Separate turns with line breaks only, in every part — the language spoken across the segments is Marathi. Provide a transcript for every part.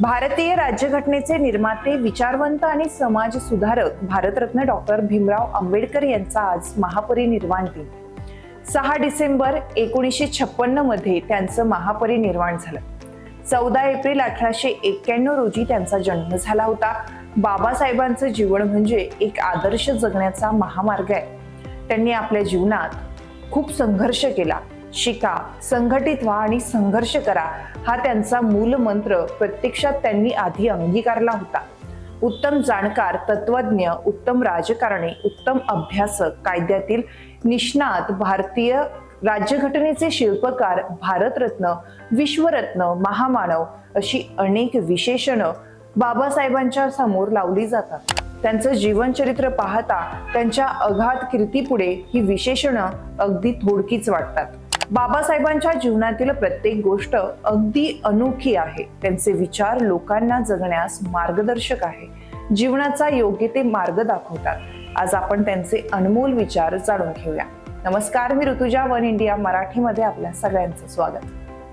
भारतीय राज्यघटनेचे निर्माते विचारवंत आणि समाज सुधारक भारतरत्न डॉक्टर भीमराव आंबेडकर यांचा आज महापरिनिर्वाण दिन. सहा डिसेंबर एकोणीसशे छप्पन्नमध्ये त्यांचं महापरिनिर्वाण झालं. चौदा एप्रिल अठराशे एक्क्याण्णव रोजी त्यांचा जन्म झाला होता. बाबासाहेबांचं जीवन म्हणजे एक आदर्श जगण्याचा महामार्ग आहे. त्यांनी आपल्या जीवनात खूप संघर्ष केला. शिका संघटित व्हा आणि संघर्ष करा हा त्यांचा मूल मंत्र प्रत्यक्षात त्यांनी आधी अंगीकारला होता. उत्तम जाणकार तत्वज्ञ उत्तम राजकारणी उत्तम अभ्यासक कायद्यातील निष्णात भारतीय राज्यघटनेचे शिल्पकार भारतरत्न विश्वरत्न महामानव अशी अनेक विशेषणं बाबासाहेबांच्या समोर लावली जातात. त्यांचं जीवनचरित्र पाहता त्यांच्या अगाध कीर्तीपुढे ही विशेषणं अगदी थोडकीच वाटतात. बाबासाहेबांच्या जीवनातील प्रत्येक गोष्ट अगदी अनोखी आहे. त्यांचे विचार लोकांना जगण्यास मार्गदर्शक आहे. जीवनाचा योग्य ते मार्ग दाखवतात. आज आपण त्यांचे अनमोल विचार जाणून घेऊया. नमस्कार मी ऋतुजा वन इंडिया मराठीमध्ये आपल्या सगळ्यांचं स्वागत.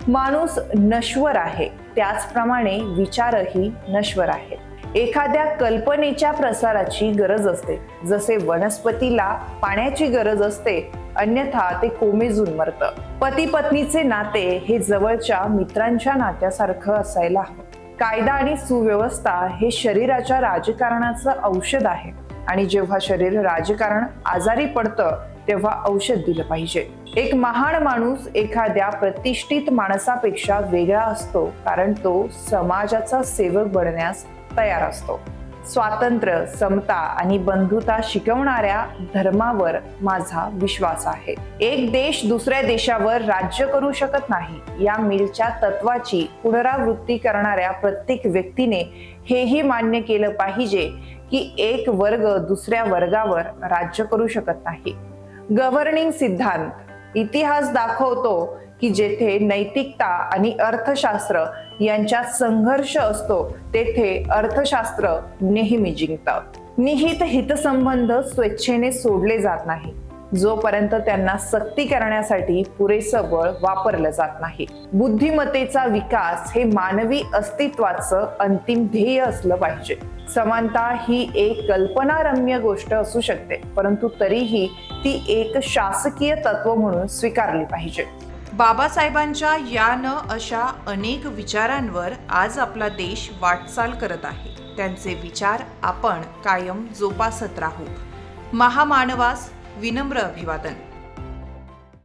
माणूस नश्वर आहे. त्याचप्रमाणे विचारही नश्वर आहेत. एखाद्या कल्पनेच्या प्रसाराची गरज असते. जसे वनस्पतीला पाण्याची गरज असते अन्यथा ते कोमेजून मरतं पती पत्नीचे नाते हे जवळच्या मित्रांच्या नात्यासारखं असायला हवं. कायदा आणि सुव्यवस्था हे शरीराच्या राजकारणाचं औषध आहे. आणि जेव्हा शरीर राजकारण आजारी पडतं तेव्हा औषध दिलं पाहिजे. एक महान माणूस एखाद्या प्रतिष्ठित माणसापेक्षा वेगळा असतो कारण तो समाजाचा सेवक बनण्यास तयार असतो. स्वातंत्र्य समता आणि बंधुता शिकवणाऱ्या धर्मावर माझा विश्वास आहे. एक देश दुसऱ्या देशावर राज्य करू शकत नाही या मिलच्या तत्वाची पुनरावृत्ती करणाऱ्या प्रत्येक व्यक्तीने हेही मान्य केलं पाहिजे की एक वर्ग दुसऱ्या वर्गावर राज्य करू शकत नाही. गव्हर्निंग सिद्धांत इतिहास दाखवतो की जेथे नैतिकता आणि अर्थशास्त्र यांच्यात संघर्ष असतो तेथे अर्थशास्त्र नेहमी जिंकतं निहित हितसंबंध स्वेच्छेने सोडले जात नाही जोपर्यंत त्यांना सक्ती करण्यासाठी पुरेसं बळ वापरलं जात नाही. बुद्धिमत्तेचा विकास हे मानवी अस्तित्वाचं अंतिम ध्येय असलं पाहिजे. समानता ही एक कल्पनारम्य गोष्ट असू शकते परंतु तरीही ती एक शासकीय तत्व म्हणून स्वीकारली पाहिजे. बाबासाहेबांच्या या न अशा अनेक विचारांवर आज आपला देश वाटचाल करत आहे. त्यांचे विचार आपण कायम जोपासत राहू. महामानवास विनम्र अभिवादन.